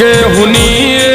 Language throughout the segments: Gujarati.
કે હુની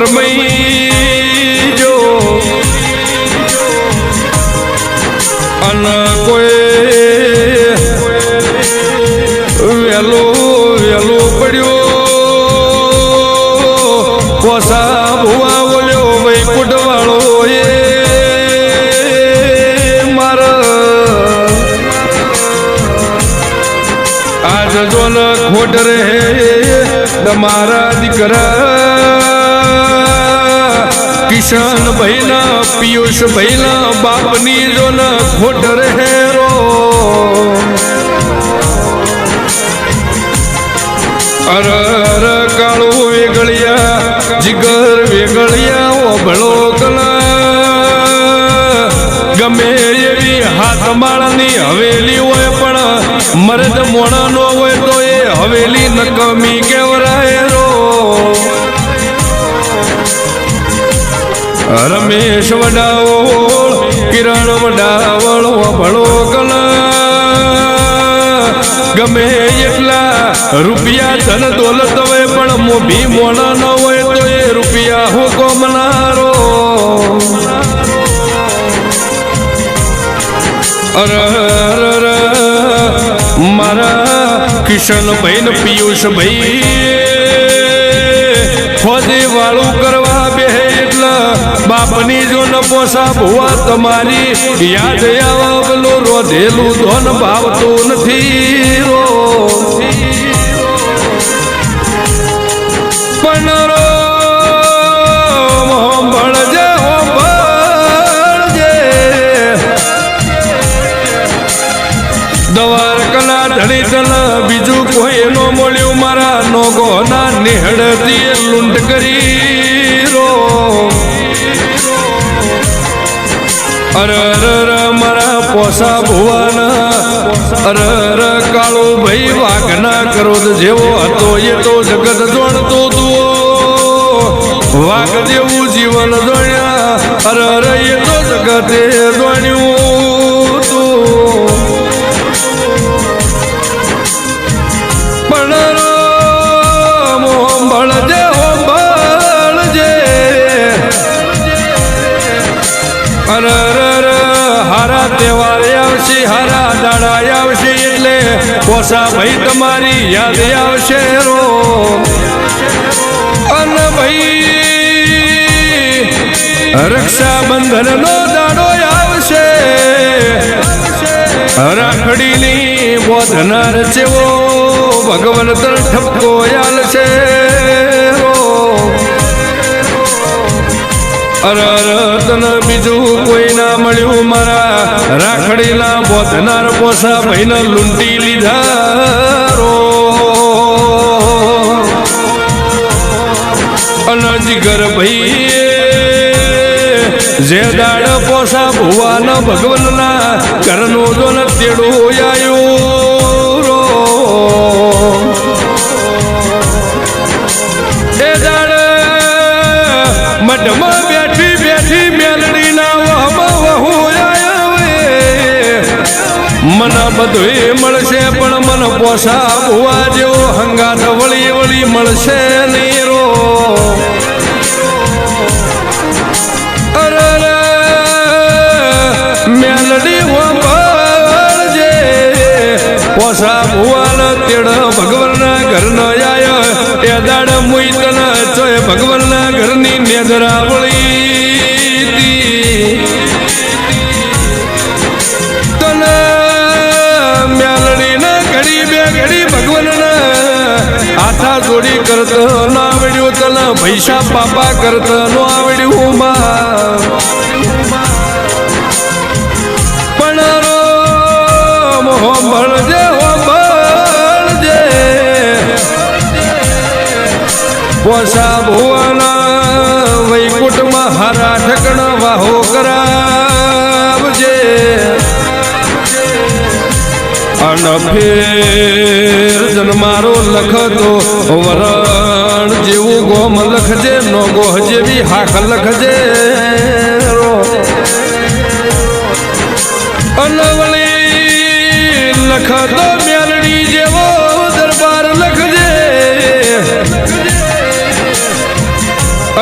રોમ કરમઈ જો અન કોઈ વેલો વેલો પડ્યો પોસા ભુવા બોલ્યો ભાઈ કુટવાળો એ મારા આજ જોન ખોટ રે મારા દીકરા કિશન ભાઈના, પિયુષ ભાઈના, બાપની જોન ખોટ રે રો અર અર, કાળું વેગળિયા, જીગર વેગળિયા, ઓભળો કલા. ગમે એવી હાથ માળની હવેલી હોય પણ મરદ મોણા નો હોય તો એ હવેલી નકમી. રમેશ વડાવળ, કિરણ વડાવળ ઓભળો કલા. ગમે એટલા રૂપિયા ધન દોલત હોય, પણ મોભી મોણા ન હોય, તો એ રૂપિયા હું કોમનારો અર મારા કિશનભાઈ ને પિયુષભાઈ ખોદી વાળું કરવા બાપની જો ન પોસા ભુવા તમારી. યાદ આવા પેલું રોધેલું ધોન ભાવતું નથી રો. પણ રો ભળજે હો તન બીજું કોઈ નો મળ્યું મારા નો ગોના નિહળતી લુંટ કરી. અર મારા પોસા ભુવાના. અર કાળો ભાઈ, વાઘના ક્રોધ જેવો હતો એ તો જગત જોણતો તું વાઘ જેવું જીવન જોયા. અર અર, એ તો જગતે પોસા ભાઈ, તમારી યાદ આવશે રો. અન ભાઈ રક્ષાબંધન નો દાડો આવશે. રાખડીની બોધનાર જેવો ભગવાન તર ઠપકો યાલ અર બીજું કોઈ ના મળ્યું મારા રાખડીના બોધનાર પોસા ભાઈને લૂંટી લીધા રો. જીગર ભાઈ જે દાડ પોસા ભુવાના ભગવાનના ઘરનું ન તેડું આવ્યું રો. એ મઢમાં મને બધું મળશે, પણ મને પોસા ભુવા જેવો હંગાત વળી વળી મળશે નીરો. અરે મેલડી વાંભળજે પોસા ભુવાન તેડ ભગવાનના ઘરનો આય. એ દાડ મુઈ તને ચોય ભગવાનના ઘરની વળી જોડી કરતો ન આવડ્યું તને પૈસા પાપા કરતો ન આવડ્યું માં. પણ રોમ હોંભળજે હોંભળજે પોસા ભુવન વૈકુટમાં હારા ઠકણ વાહો કરાવજે. અન ફેર મારો લખતો વરણ જેવું ગોમ લખજે, નો ગોહ જેવી હાક લખજે. રો અનવળી લખતો મેલડી જેવો દરબાર લખજે.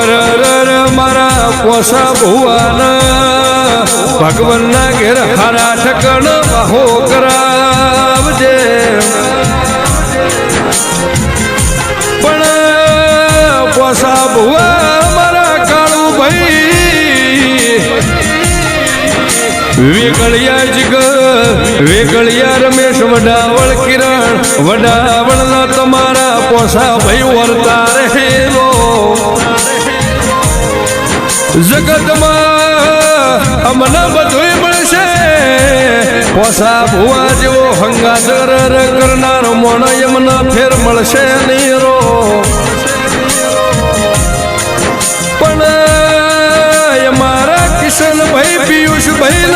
અર મારા પોસા ભુવાના, ભગવાનના ઘેર હરા ઠકણ બાહો કરાવજે. પણ પોસા ભુવા મારા કાળું ભાઈ વેગળિયા જગ વેગળિયા રમેશ, વડાવળ કિરણ, વડાવળના તમારા પોસા ભાઈ વર્તા રહેલો. જગતમાં અમને બધું પોસા ભુવા જેવો હંગાદર કરનાર મોણ એમના ફેર મળશે નહીં રો પણ મારા કિશનભાઈ પિયુષભાઈ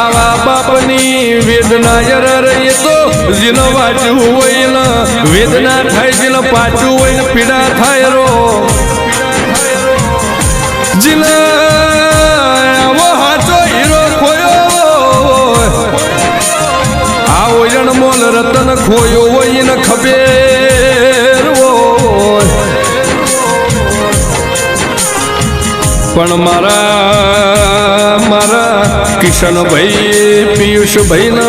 આવા બાપની વેદના યરર એ તો જીનો વાંચવું હોય ને. વેદના થાય, જીનો પાછું હોય ને, પીડા થાય રો. આવો રતન ખોયો હોય ને ખબેર પણ મારા મારા કિશનભાઈ પિયુષભાઈ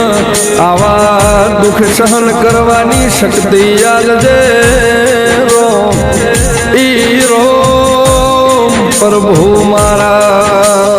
આવા દુઃખ સહન કરવાની શક્તિ ઈ રોમ પ્રભુ મારા.